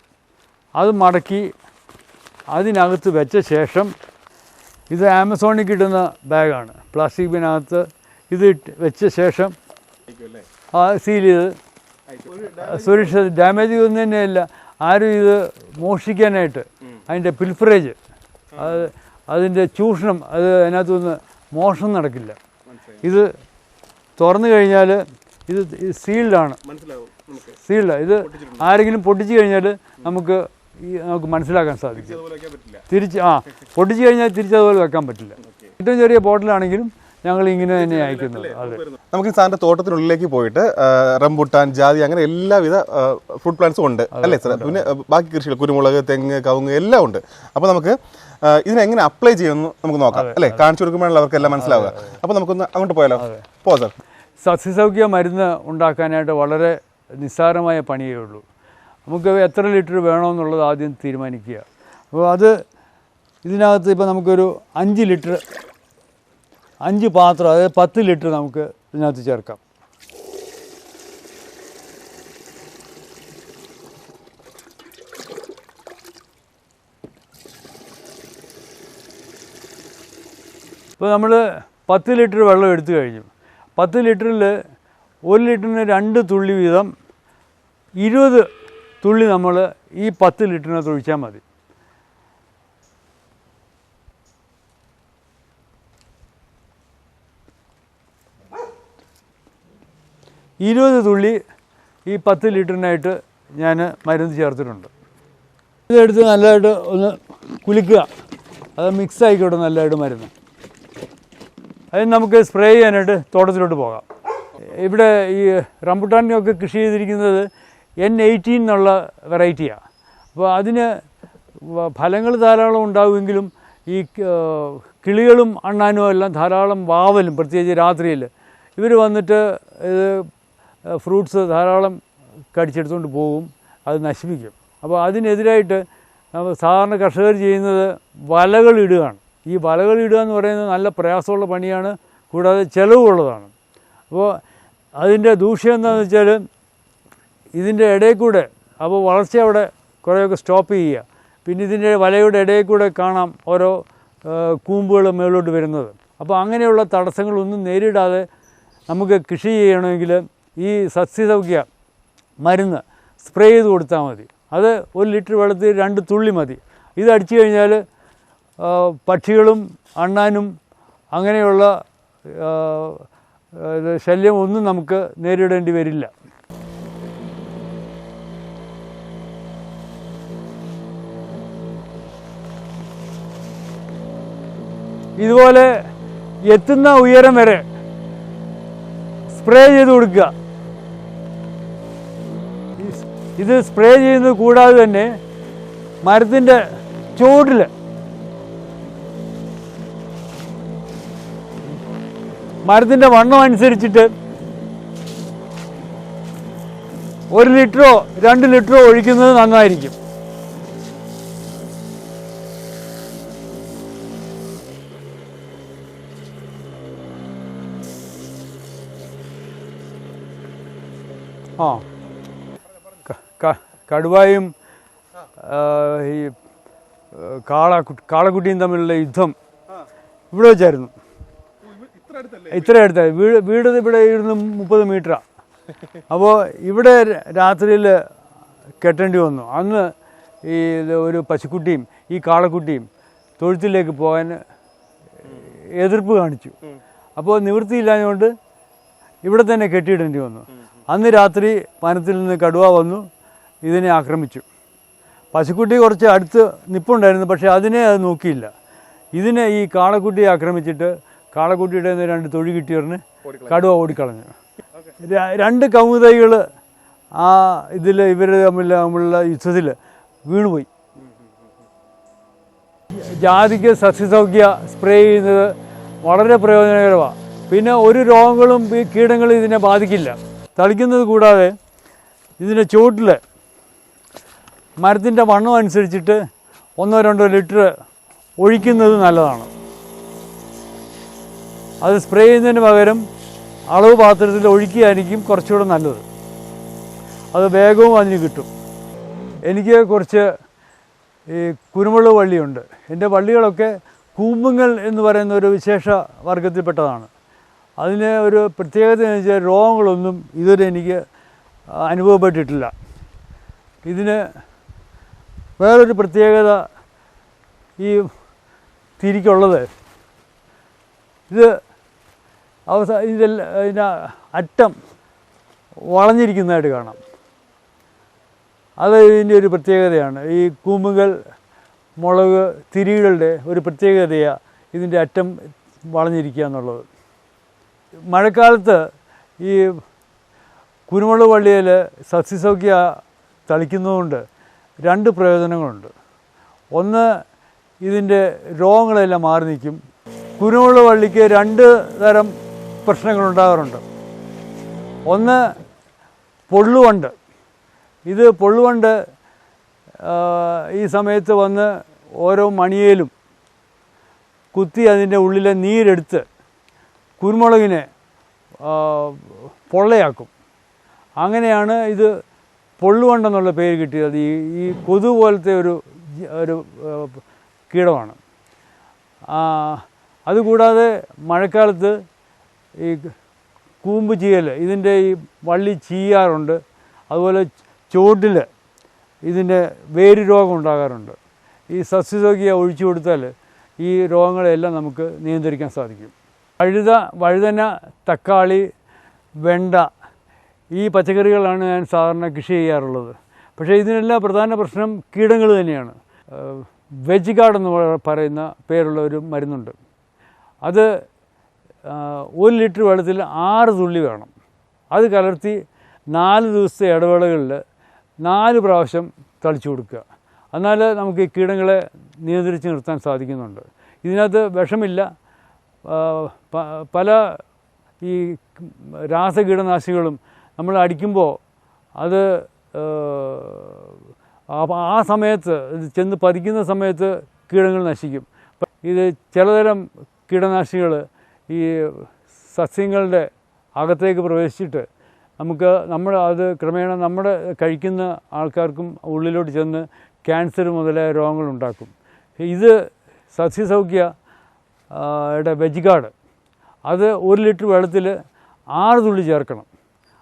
അത് മടക്കി അതിനകത്ത് വെച്ച ശേഷം ഇത് ആമസോണിൽ കിട്ടുന്ന ബാഗാണ്. പ്ലാസ്റ്റിക് ബിനകത്ത് ഇത് ഇട്ട് വെച്ച ശേഷം ആ സീൽ ചെയ്ത് സുരക്ഷ ഡാമേജ് ഒന്നും തന്നെയല്ല. ആരും ഇത് മോഷ്ടിക്കാനായിട്ട് അതിന്റെ പിൽഫറേജ് അത് അതിന്റെ ചൂഷണം അത് അതിനകത്തുനിന്ന് മോഷണം നടക്കില്ല. ഇത് തുറന്നു കഴിഞ്ഞാൽ ഇത് സീൽഡാണ് സീൽഡാണ് സീൽഡ് ഇത് ആരെങ്കിലും പൊട്ടിച്ചു കഴിഞ്ഞാൽ നമുക്ക് ഈ നമുക്ക് മനസ്സിലാക്കാൻ സാധിക്കും. അതുപോലെ തിരിച്ച് ആ പൊട്ടിച്ചു കഴിഞ്ഞാൽ തിരിച്ചതുപോലെ വെക്കാൻ പറ്റില്ല. ഏറ്റവും ചെറിയ ബോട്ടിലാണെങ്കിലും ഞങ്ങൾ ഇങ്ങനെ തന്നെ അയക്കുന്നത്. അതെ. നമുക്ക് ഈ സാറിന്റെ തോട്ടത്തിനുള്ളിലേക്ക് പോയിട്ട് റംബുട്ടാൻ ജാതി അങ്ങനെ എല്ലാവിധ ഫ്രൂട്ട് പ്ലാന്റ്സും ഉണ്ട്. അല്ലേ സാർ പിന്നെ ബാക്കി കൃഷികൾ കുരുമുളക് തെങ്ങ് കവുങ്ങ് എല്ലാം ഉണ്ട്. അപ്പോൾ നമുക്ക് ഇതിനെങ്ങനെ അപ്ലൈ ചെയ്യുമെന്ന് നമുക്ക് നോക്കാം അല്ലേ? കാണിച്ചു കൊടുക്കുമ്പോഴാണ് അവർക്ക് എല്ലാം മനസ്സിലാവുക. അപ്പോൾ നമുക്കൊന്ന് അങ്ങോട്ട് പോയാലോ? പോ സാർ സസ്യസൗഖ്യ മരുന്ന് ഉണ്ടാക്കാനായിട്ട് വളരെ നിസ്സാരമായ പണിയേ ഉള്ളൂ. നമുക്ക് എത്ര ലിറ്റർ വേണമെന്നുള്ളത് ആദ്യം തീരുമാനിക്കുക. അപ്പോൾ അത് ഇതിനകത്ത് ഇപ്പോൾ നമുക്കൊരു അഞ്ച് ലിറ്റർ അഞ്ച് പാത്രം അതായത് പത്ത് ലിറ്റർ നമുക്ക് ഇതിനകത്ത് ചേർക്കാം. ഇപ്പോൾ നമ്മൾ പത്ത് ലിറ്റർ വെള്ളം എടുത്തു കഴിഞ്ഞു. പത്ത് ലിറ്ററിൽ ഒരു ലിറ്ററിന് രണ്ട് തുള്ളി വീതം ഇരുപത് തുള്ളി നമ്മൾ ഈ പത്ത് ലിറ്ററിനകത്ത് ഒഴിച്ചാൽ മതി. ഇരുപത് തുള്ളി ഈ പത്ത് ലിറ്ററിനായിട്ട് ഞാൻ മരുന്ന് ചേർത്തിട്ടുണ്ട്. ഇതെടുത്ത് നല്ലതായിട്ട് ഒന്ന് കുലുക്കുക. അത് മിക്സ് ആയിക്കോട്ടെ നല്ലതായിട്ട് മരുന്ന്. അതിന് നമുക്ക് സ്പ്രേ ചെയ്യാനായിട്ട് തോട്ടത്തിലോട്ട് പോകാം. ഇവിടെ ഈ റംബുട്ടാനൊക്കെ കൃഷി ചെയ്തിരിക്കുന്നത് എൻ എയ്റ്റീൻ എന്നുള്ള വെറൈറ്റിയാണ് അപ്പോൾ അതിന് ഫലങ്ങൾ ധാരാളം ഉണ്ടാകുമെങ്കിലും ഈ കിളികളും അണ്ണാനും എല്ലാം ധാരാളം വാവലും പ്രത്യേകിച്ച് രാത്രിയിൽ. ഇവർ വന്നിട്ട് ഇത് ഫ്രൂട്ട്സ് ധാരാളം കടിച്ചെടുത്തുകൊണ്ട് പോകും അത് നശിപ്പിക്കും. അപ്പോൾ അതിനെതിരായിട്ട് സാധാരണ കർഷകർ ചെയ്യുന്നത് വലകൾ ഇടുകയാണ്. ഈ വലകൾ ഇടുക എന്ന് പറയുന്നത് നല്ല പ്രയാസമുള്ള പണിയാണ് കൂടാതെ ചിലവുള്ളതാണ്. അപ്പോൾ അതിന്റെ ദൂഷ്യം എന്താണെന്ന് വെച്ചാൽ ഇതിന്റെ ഇടയിൽ കൂടെ അപ്പോൾ വളർച്ച അവിടെ കുറേയൊക്കെ സ്റ്റോപ്പ് ചെയ്യുക. പിന്നെ ഇതിന്റെ വലയുടെ ഇടയിൽ കൂടെ കാണാം ഓരോ കൂമ്പുകൾ മേലോട്ട് വരുന്നത്. അപ്പോൾ അങ്ങനെയുള്ള തടസ്സങ്ങളൊന്നും നേരിടാതെ നമുക്ക് കൃഷി ചെയ്യണമെങ്കിൽ ഈ സസ്യസൗഖ്യ മരുന്ന് സ്പ്രേ ചെയ്ത് കൊടുത്താൽ മതി. അത് ഒരു ലിറ്റർ വെള്ളത്തിൽ രണ്ട് തുള്ളി മതി. ഇത് അടിച്ചു കഴിഞ്ഞാൽ പക്ഷികളും അണ്ണാനും അങ്ങനെയുള്ള ശല്യം ഒന്നും നമുക്ക് നേരിടേണ്ടി വരില്ല. ഇതുപോലെ എത്തുന്ന ഉയരം വരെ സ്പ്രേ ചെയ്ത് കൊടുക്കുക. ഇത് സ്പ്രേ ചെയ്യുന്നത് കൂടാതെ തന്നെ മരത്തിന്റെ ചുവട്ടിൽ മരത്തിന്റെ വണ്ണം അനുസരിച്ചിട്ട് ഒരു ലിറ്ററോ രണ്ട് ലിറ്ററോ ഒഴിക്കുന്നത് നന്നായിരിക്കും. ആ. കടുവായും ഈ കാള കാളക്കുട്ടിയും തമ്മിലുള്ള യുദ്ധം ഇവിടെ വെച്ചായിരുന്നു. ഇത്ര അടുത്ത. വീട് വീട് ഇവിടെ ഇരുന്ന് മുപ്പത് മീറ്ററാണ് അപ്പോൾ ഇവിടെ രാത്രിയിൽ കെട്ടേണ്ടി വന്നു. അന്ന് ഈ ഒരു പശുക്കുട്ടിയും ഈ കാളക്കുട്ടിയും തൊഴുത്തിലേക്ക് പോകാൻ എതിർപ്പ് കാണിച്ചു. അപ്പോൾ നിവൃത്തിയില്ലാഞ്ഞുകൊണ്ട് ഇവിടെ തന്നെ കെട്ടിയിടേണ്ടി വന്നു. അന്ന് രാത്രി വനത്തിൽ നിന്ന് കടുവ വന്നു. ഇതിനെ ആക്രമിച്ചു. പശുക്കുട്ടി കുറച്ച് അടുത്ത് നിപ്പുണ്ടായിരുന്നു പക്ഷേ അതിനെ അത് നോക്കിയില്ല. ഇതിനെ ഈ കാളക്കുട്ടിയെ ആക്രമിച്ചിട്ട് കാളക്കുട്ടിയുടെ നിന്ന് രണ്ട് തൊഴി കിട്ടിയവരിന് കടുവ ഓടിക്കളഞ്ഞു. രണ്ട് കൗതകൾ ആ ഇതിൽ ഇവർ തമ്മിൽ തമ്മിലുള്ള യുദ്ധത്തിൽ വീണുപോയി. ജാതിക്ക് സസ്യസൗഖ്യ സ്പ്രേ ചെയ്യുന്നത് വളരെ പ്രയോജനകരമാണ് പിന്നെ ഒരു രോഗങ്ങളും ഈ കീടങ്ങളും ഇതിനെ ബാധിക്കില്ല. തളിക്കുന്നത് കൂടാതെ ഇതിന്റെ ചുവട്ടിൽ മരത്തിന്റെ വണ്ണം അനുസരിച്ചിട്ട് ഒന്നോ രണ്ടോ ലിറ്റർ ഒഴിക്കുന്നത് നല്ലതാണ്. അത് സ്പ്രേ ചെയ്യുന്നതിന് പകരം അളവ് പാത്രത്തിൽ ഒഴിക്കുകയായിരിക്കും കുറച്ചുകൂടെ നല്ലത്. അത് വേഗവും അതിന് കിട്ടും. എനിക്ക് കുറച്ച് ഈ കുരുമുളക് വള്ളിയുണ്ട്. എന്റെ വള്ളികളൊക്കെ കൂമ്പുങ്ങൾ എന്ന് പറയുന്ന ഒരു വിശേഷ വർഗത്തിൽപ്പെട്ടതാണ് അതിന് ഒരു പ്രത്യേകത എന്ന് വെച്ചാൽ രോഗങ്ങളൊന്നും ഇതുവരെ എനിക്ക് അനുഭവപ്പെട്ടിട്ടില്ല. ഇതിന് വേറൊരു പ്രത്യേകത ഈ തിരിക്കുള്ളത്. ഇത് അവസാന ഇതെല്ലാം ഇതിന്റെ അറ്റം വളഞ്ഞിരിക്കുന്നതായിട്ട് കാണാം. അത് ഇതിന്റെ ഒരു പ്രത്യേകതയാണ്. ഈ കൂമ്പുകൾ മുളക് തിരികളുടെ ഒരു പ്രത്യേകതയാണ് ഇതിന്റെ അറ്റം വളഞ്ഞിരിക്കുക എന്നുള്ളത്. മഴക്കാലത്ത് ഈ കുരുമുളക് വള്ളിയിൽ സസ്യസൗഖ്യ തളിക്കുന്നതുകൊണ്ട് രണ്ട് പ്രയോജനങ്ങളുണ്ട്. ഒന്ന് ഇതിന്റെ രോഗങ്ങളെല്ലാം മാറി നിൽക്കും. കുരുമുളക് വള്ളിക്ക് രണ്ട് തരം പ്രശ്നങ്ങളുണ്ടാകാറുണ്ട്. ഒന്ന് പൊള്ളുവണ്ട്. ഇത് പൊള്ളുവണ്ട് ഈ സമയത്ത് വന്ന് ഓരോ മണിയേലും കുത്തി അതിന്റെ ഉള്ളിലെ നീരെടുത്ത് കുരുമുളകിനെ പൊള്ളയാക്കും. അങ്ങനെയാണ് ഇത് പൊള്ളുവണ്ടെന്നുള്ള പേര് കിട്ടിയത്. ഈ ഈ കൊതു പോലത്തെ ഒരു ഒരു കീടമാണ്. അതുകൂടാതെ മഴക്കാലത്ത് ഈ കൂമ്പ് ചീയൽ ഇതിന്റെ ഈ വള്ളി ചീയാറുണ്ട്. അതുപോലെ ചോട്ടിൽ ഇതിന്റെ വേര് രോഗം ഉണ്ടാകാറുണ്ട്. ഈ സസ്യസോഖ്യ ഒഴിച്ചു കൊടുത്താൽ ഈ രോഗങ്ങളെല്ലാം നമുക്ക് നിയന്ത്രിക്കാൻ സാധിക്കും. വഴുത വഴുതന തക്കാളി വെണ്ട ഈ പച്ചക്കറികളാണ് ഞാൻ സാധാരണ കൃഷി ചെയ്യാറുള്ളത്. പക്ഷേ ഇതിനെല്ലാം പ്രധാന പ്രശ്നം കീടങ്ങൾ തന്നെയാണ്. വെജ് ഗാർഡ് എന്ന് പറയുന്ന പേരുള്ള ഒരു മരുന്നുണ്ട്. അത് ഒരു ലിറ്റർ വെള്ളത്തിൽ ആറ് തുള്ളി വേണം. അത് കലർത്തി നാല് ദിവസത്തെ ഇടവേളകളിൽ നാല് പ്രാവശ്യം തളിച്ചു കൊടുക്കുക. എന്നാൽ നമുക്ക് കീടങ്ങളെ നിയന്ത്രിച്ച് നിർത്താൻ സാധിക്കുന്നുണ്ട്. ഇതിനകത്ത് വിഷമില്ല. പല ഈ രാസകീടനാശികളും നമ്മൾ അടിക്കുമ്പോൾ അത് ആ- സമയത്ത് ചെന്ന് പതിക്കുന്ന സമയത്ത് കീടങ്ങൾ നശിക്കും. ഇത് ചിലതരം കീടനാശികൾ ഈ സസ്യങ്ങളുടെ അകത്തേക്ക് പ്രവേശിച്ചിട്ട് നമുക്ക് നമ്മൾ അത് ക്രമേണ നമ്മുടെ കഴിക്കുന്ന ആൾക്കാർക്കും ഉള്ളിലോട്ട് ചെന്ന് ക്യാൻസർ മുതലായ രോഗങ്ങളുണ്ടാക്കും ഇത് സസ്യസൗഖ്യ യുടെ വെജ് ഗാർഡ് അത് ഒരു ലിറ്റർ വെള്ളത്തിൽ ആറ് തുള്ളി ചേർക്കണം.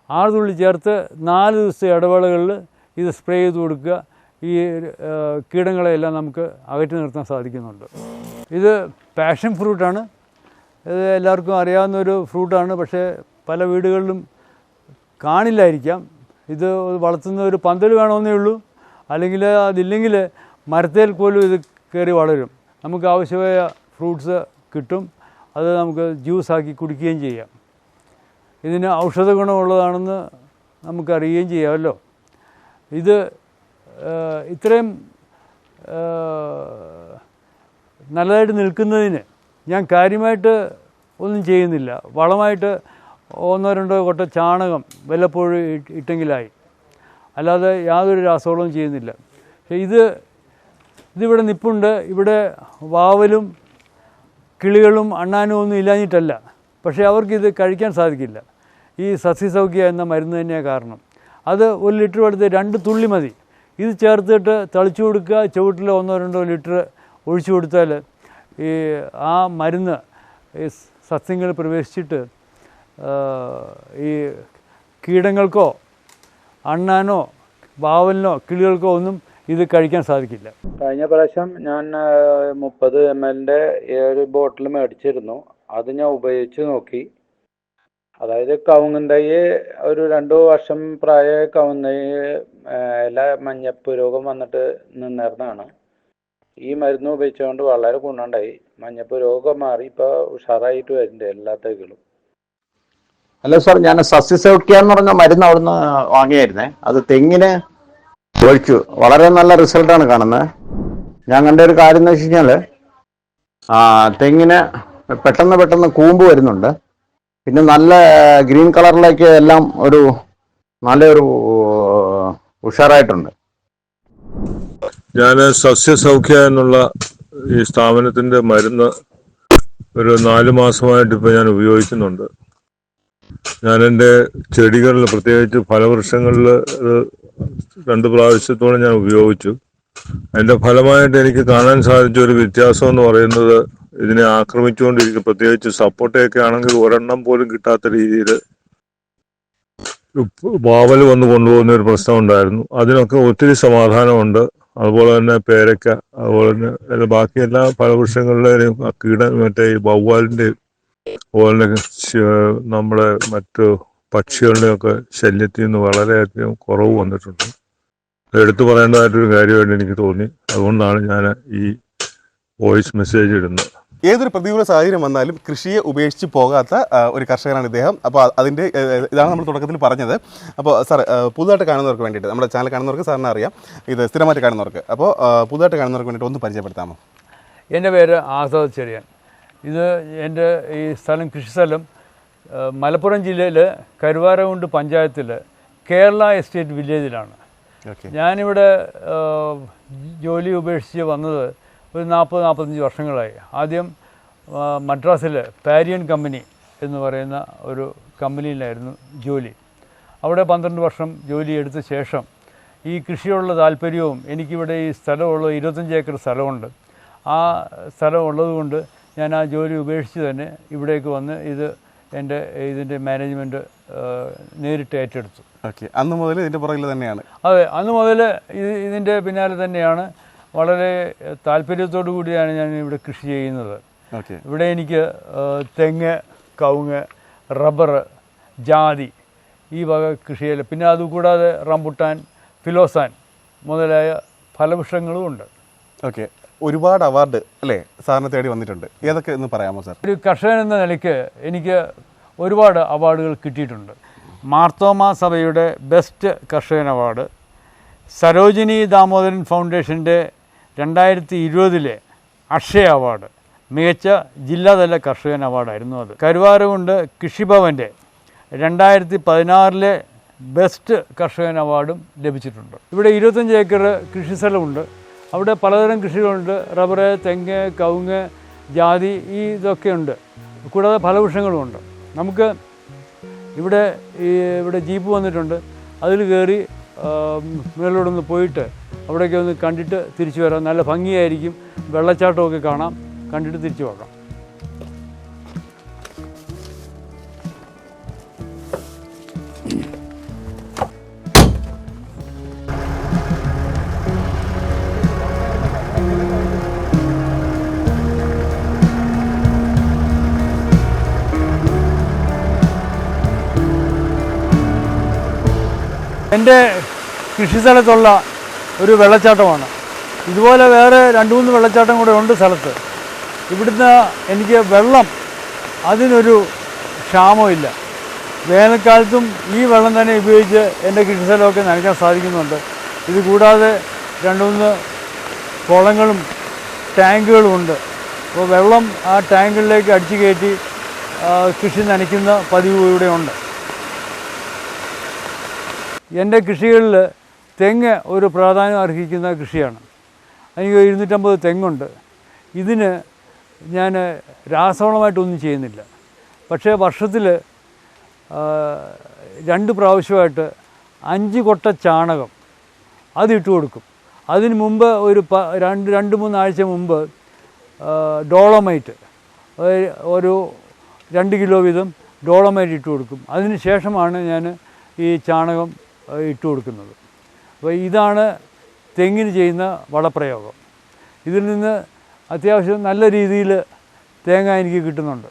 ആറ് തുള്ളി ചേർത്ത് നാല് ദിവസത്തെ ഇടവേളകളിൽ ഇത് സ്പ്രേ ചെയ്ത് കൊടുക്കുക. ഈ കീടങ്ങളെയെല്ലാം നമുക്ക് അകറ്റി നിർത്താൻ സാധിക്കുന്നുണ്ട്. ഇത് പാഷൻ ഫ്രൂട്ടാണ്. ഇത് എല്ലാവർക്കും അറിയാവുന്നൊരു ഫ്രൂട്ടാണ്. പക്ഷേ പല വീടുകളിലും കാണില്ലായിരിക്കാം. ഇത് വളർത്തുന്ന ഒരു പന്തൽ വേണമെന്നേ ഉള്ളൂ. അല്ലെങ്കിൽ അതില്ലെങ്കിൽ മരത്തേൽ പോലും ഇത് കയറി വളരും. നമുക്ക് ആവശ്യമായ ഫ്രൂട്ട്സ് കിട്ടും. അത് നമുക്ക് ജ്യൂസാക്കി കുടിക്കുകയും ചെയ്യാം. ഇതിന് ഔഷധ ഗുണമുള്ളതാണെന്ന് നമുക്കറിയുകയും ചെയ്യാമല്ലോ. ഇത് ഇത്രയും നല്ലതായിട്ട് നിൽക്കുന്നതിന് ഞാൻ കാര്യമായിട്ട് ഒന്നും ചെയ്യുന്നില്ല. വളമായിട്ട് ഒന്നോ രണ്ടോ കൊട്ട ചാണകം വല്ലപ്പോഴും ഇട്ട് ഇട്ടെങ്കിലായി. അല്ലാതെ യാതൊരു രാസവളവും ചെയ്യുന്നില്ല. പക്ഷേ ഇത് ഇതിവിടെ നിപ്പുണ്ട്. ഇവിടെ വാവലും കിളികളും അണ്ണാനും ഒന്നും ഇല്ലാഞ്ഞിട്ടല്ല. പക്ഷേ അവർക്കിത് കഴിക്കാൻ സാധിക്കില്ല. ഈ സസ്യസൗഖ്യ എന്ന മരുന്ന് തന്നെയാണ് കാരണം. അത് ഒരു ലിറ്റർ എടുത്ത് രണ്ട് തുള്ളി മതി. ഇത് ചേർത്തിട്ട് തളിച്ചു കൊടുക്കുക. ചുവട്ടിൽ ഒന്നോ രണ്ടോ ലിറ്റർ ഒഴിച്ചു കൊടുത്താൽ ഈ ആ മരുന്ന് ഈ സസ്യങ്ങൾ പ്രവേശിച്ചിട്ട് ഈ കീടങ്ങൾക്കോ അണ്ണാനോ ബാവലിനോ കിളികൾക്കോ ഒന്നും ഇത് കഴിക്കാൻ സാധിക്കില്ല. കഴിഞ്ഞ പ്രാവശ്യം ഞാൻ മുപ്പത് എം എല്ലിന്റെ ഏഴ് ബോട്ടിൽ മേടിച്ചിരുന്നു. അത് ഞാൻ ഉപയോഗിച്ച് നോക്കി. അതായത് കവുങ്ങൻ ഒരു രണ്ടു വർഷം പ്രായമായ കവുങ്ങൻ എല്ലാ മഞ്ഞപ്പ് രോഗം വന്നിട്ട് നിന്നിരുന്നതാണ് ഈ മരുന്ന് ഉപയോഗിച്ചുകൊണ്ട് വളരെ ഗുണമുണ്ടായി. മഞ്ഞപ്പ് രോഗം മാറി ഇപ്പോൾ ഉഷാറായിട്ട് വരുന്നുണ്ട് എല്ലാ തൈകളും. അല്ല സാർ ഞാൻ സസ്യസൗഖ്യ എന്ന് പറഞ്ഞ മരുന്ന് അവിടുന്ന് വാങ്ങിയായിരുന്നേ. അത് തെങ്ങിന് ഒഴിച്ചു. വളരെ നല്ല റിസൾട്ടാണ് കാണുന്നത്. ഞാൻ കണ്ട ഒരു കാര്യം എന്ന് വെച്ച് കഴിഞ്ഞാൽ തെങ്ങിന് പെട്ടെന്ന് പെട്ടെന്ന് കൂമ്പ് വരുന്നുണ്ട്. പിന്നെ നല്ല ഗ്രീൻ കളറിലേക്ക് എല്ലാം ഒരു നല്ലൊരു ഉഷാറായിട്ടുണ്ട്. ഞാൻ സസ്യസൗഖ്യ എന്നുള്ള ഈ സ്ഥാപനത്തിന്റെ മരുന്ന് ഒരു നാല് മാസമായിട്ട് ഇപ്പൊ ഞാൻ ഉപയോഗിക്കുന്നുണ്ട്. ഞാൻ എന്റെ ചെടികളിൽ പ്രത്യേകിച്ച് ഫലവൃക്ഷങ്ങളിൽ രണ്ട് പ്രാവശ്യത്തോളം ഞാൻ ഉപയോഗിച്ചു. അതിന്റെ ഫലമായിട്ട് എനിക്ക് കാണാൻ സാധിച്ച ഒരു വ്യത്യാസം എന്ന് പറയുന്നത് ഇതിനെ ആക്രമിച്ചുകൊണ്ടിരിക്കും പ്രത്യേകിച്ച് സപ്പോർട്ടയൊക്കെ ആണെങ്കിൽ ഒരെണ്ണം പോലും കിട്ടാത്ത രീതിയിൽ വാവൽ വന്ന് കൊണ്ടുപോകുന്ന ഒരു പ്രശ്നം ഉണ്ടായിരുന്നു. അതിനൊക്കെ ഒത്തിരി സമാധാനമുണ്ട്. അതുപോലെ തന്നെ പേരക്ക അതുപോലെ തന്നെ ബാക്കി എല്ലാ പഴവൃക്ഷങ്ങളുടെയും കീട മറ്റേ ഈ വവ്വാലിന്റെയും അതുപോലെ നമ്മുടെ മറ്റു പക്ഷികളുടെയൊക്കെ ശല്യത്തിൽ നിന്ന് വളരെയധികം കുറവ് വന്നിട്ടുണ്ട്. എടുത്തു പറയേണ്ടതായിട്ടൊരു കാര്യമായിട്ട് എനിക്ക് തോന്നി. അതുകൊണ്ടാണ് ഞാൻ ഈ വോയിസ് മെസ്സേജ് ഇടുന്നത്. ഏതൊരു പ്രതികൂല സാഹചര്യം വന്നാലും കൃഷിയെ ഉപേക്ഷിച്ച് പോകാത്ത ഒരു കർഷകനാണ് ഇദ്ദേഹം. അപ്പോൾ അതിന്റെ ഇതാണ് നമ്മൾ തുടക്കത്തിൽ പറഞ്ഞത്. അപ്പോൾ സാർ പുതുതായിട്ട് കാണുന്നവർക്ക് വേണ്ടിയിട്ട് നമ്മുടെ ചാനൽ കാണുന്നവർക്ക് സാറിന് അറിയാം. ഇത് സ്ഥിരമായിട്ട് കാണുന്നവർക്ക്. അപ്പോൾ പുതുതായിട്ട് കാണുന്നവർക്ക് വേണ്ടിയിട്ട് ഒന്ന് പരിചയപ്പെടുത്താമോ? എന്റെ പേര് ആസാദ് ചെറിയാൻ. ഇത് എന്റെ ഈ സ്ഥലം കൃഷിസ്ഥലം സ്ഥലം മലപ്പുറം ജില്ലയിൽ കരുവാരകുണ്ട് പഞ്ചായത്തിൽ കേരള എസ്റ്റേറ്റ് വില്ലേജിലാണ്. ഞാനിവിടെ ജോലി ഉപേക്ഷിച്ച് വന്നത് ഒരു നാൽപ്പത് നാൽപ്പത്തഞ്ച് വർഷങ്ങളായി. ആദ്യം മദ്രാസിൽ പാരിയൻ കമ്പനി എന്ന് പറയുന്ന ഒരു കമ്പനിയിലായിരുന്നു ജോലി. അവിടെ പന്ത്രണ്ട് വർഷം ജോലി എടുത്ത ശേഷം ഈ കൃഷിയോടുള്ള താല്പര്യവും എനിക്കിവിടെ ഈ സ്ഥലമുള്ള ഇരുപത്തഞ്ച് ഏക്കർ സ്ഥലമുണ്ട്. ആ സ്ഥലമുള്ളതുകൊണ്ട് ഞാൻ ആ ജോലി ഉപേക്ഷിച്ച് തന്നെ ഇവിടേക്ക് വന്ന് ഇത് എന്റെ ഇതിന്റെ മാനേജ്മെന്റ് നേരിട്ട് ഏറ്റെടുത്തു. ഓക്കെ. അന്ന് മുതൽ ഇതിന്റെ പുറകിൽ തന്നെയാണ്. അതെ. അന്ന് മുതൽ ഇത് ഇതിന്റെ പിന്നാലെ തന്നെയാണ് വളരെ താല്പര്യത്തോടു കൂടിയാണ് ഞാൻ ഇവിടെ കൃഷി ചെയ്യുന്നത്. ഇവിടെ എനിക്ക് തെങ്ങ് കവുങ്ങ് റബ്ബർ ജാതി ഈ വക കൃഷിയിൽ പിന്നെ അതുകൂടാതെ റംബുട്ടാൻ ഫിലോസാൻ മുതലായ ഫലവൃക്ഷങ്ങളും ഉണ്ട്. ഓക്കെ. ഒരുപാട് അവാർഡ് അല്ലേ സാറിനെ തേടി വന്നിട്ടുണ്ട്. ഏതൊക്കെ എന്ന് പറയാമോ സാർ? ഒരു കർഷകൻ എന്ന നിലയ്ക്ക് എനിക്ക് ഒരുപാട് അവാർഡുകൾ കിട്ടിയിട്ടുണ്ട്. മാർത്തോമ സഭയുടെ ബെസ്റ്റ് കർഷകൻ അവാർഡ് സരോജിനി ദാമോദരൻ ഫൗണ്ടേഷന്റെ രണ്ടായിരത്തി ഇരുപതിലെ അക്ഷയ അവാർഡ് മികച്ച ജില്ലാതല കർഷകൻ അവാർഡായിരുന്നു അത്. കരുവാരകുണ്ട് കൃഷിഭവന്റെ രണ്ടായിരത്തി പതിനാറിലെ ബെസ്റ്റ് കർഷകൻ അവാർഡും ലഭിച്ചിട്ടുണ്ട്. ഇവിടെ ഇരുപത്തഞ്ച് ഏക്കർ കൃഷി സ്ഥലമുണ്ട്. അവിടെ പലതരം കൃഷികളുണ്ട്. റബ്ബർ തെങ്ങ് കവുങ്ങ് ജാതി ഈ ഇതൊക്കെയുണ്ട്. കൂടാതെ ഫലവൃക്ഷങ്ങളുമുണ്ട് നമുക്ക് ഇവിടെ ഈ ഇവിടെ ജീപ്പ് വന്നിട്ടുണ്ട്. അതിൽ കയറി ഒന്ന് പോയിട്ട് അവിടേക്ക് ഒന്ന് കണ്ടിട്ട് തിരിച്ചു വരാം. നല്ല ഭംഗിയായിരിക്കും. വെള്ളച്ചാട്ടമൊക്കെ കാണാം. കണ്ടിട്ട് തിരിച്ചു പോകാം. എന്റെ കൃഷിസ്ഥലത്തുള്ള ഒരു വെള്ളച്ചാട്ടമാണ്. ഇതുപോലെ വേറെ രണ്ട് മൂന്ന് വെള്ളച്ചാട്ടം കൂടെ ഉണ്ട് സ്ഥലത്ത്. ഇവിടുന്ന് എനിക്ക് വെള്ളം അതിനൊരു ക്ഷാമമില്ല വേനൽക്കാലത്തും ഈ വെള്ളം തന്നെ ഉപയോഗിച്ച് എന്റെ കൃഷിസ്ഥലമൊക്കെ നനയ്ക്കാൻ സാധിക്കുന്നുണ്ട്. ഇത് കൂടാതെ രണ്ട് മൂന്ന് കുളങ്ങളും ടാങ്കുകളുമുണ്ട് അപ്പോൾ വെള്ളം ആ ടാങ്കുകളിലേക്ക് അടിച്ചു കയറ്റി കൃഷി നനയ്ക്കുന്ന പതിവ് ഇവിടെ ഉണ്ട്. എന്റെ കൃഷികളിൽ തെങ്ങ് ഒരു പ്രാധാന്യം അർഹിക്കുന്ന കൃഷിയാണ്. എനിക്ക് ഇരുന്നൂറ്റമ്പത് തെങ്ങുണ്ട്. ഇതിന് ഞാൻ രാസവളമായിട്ടൊന്നും ചെയ്യുന്നില്ല. പക്ഷേ വർഷത്തിൽ രണ്ട് പ്രാവശ്യമായിട്ട് അഞ്ച് കൊട്ട ചാണകം അതിട്ട് കൊടുക്കും. അതിന് മുമ്പ് ഒരു പ രണ്ട് രണ്ട് മൂന്നാഴ്ച മുമ്പ് ഡോളമൈറ്റ് ഒരു രണ്ട് കിലോ വീതം ഡോളമൈറ്റ് ഇട്ട് കൊടുക്കും. അതിന് ശേഷമാണ് ഞാൻ ഈ ചാണകം ഇട്ട് കൊടുക്കുന്നത്. അപ്പോൾ ഇതാണ് തെങ്ങിന് ചെയ്യുന്ന വളപ്രയോഗം. ഇതിൽ നിന്ന് അത്യാവശ്യം നല്ല രീതിയിൽ തേങ്ങ എനിക്ക് കിട്ടുന്നുണ്ട്.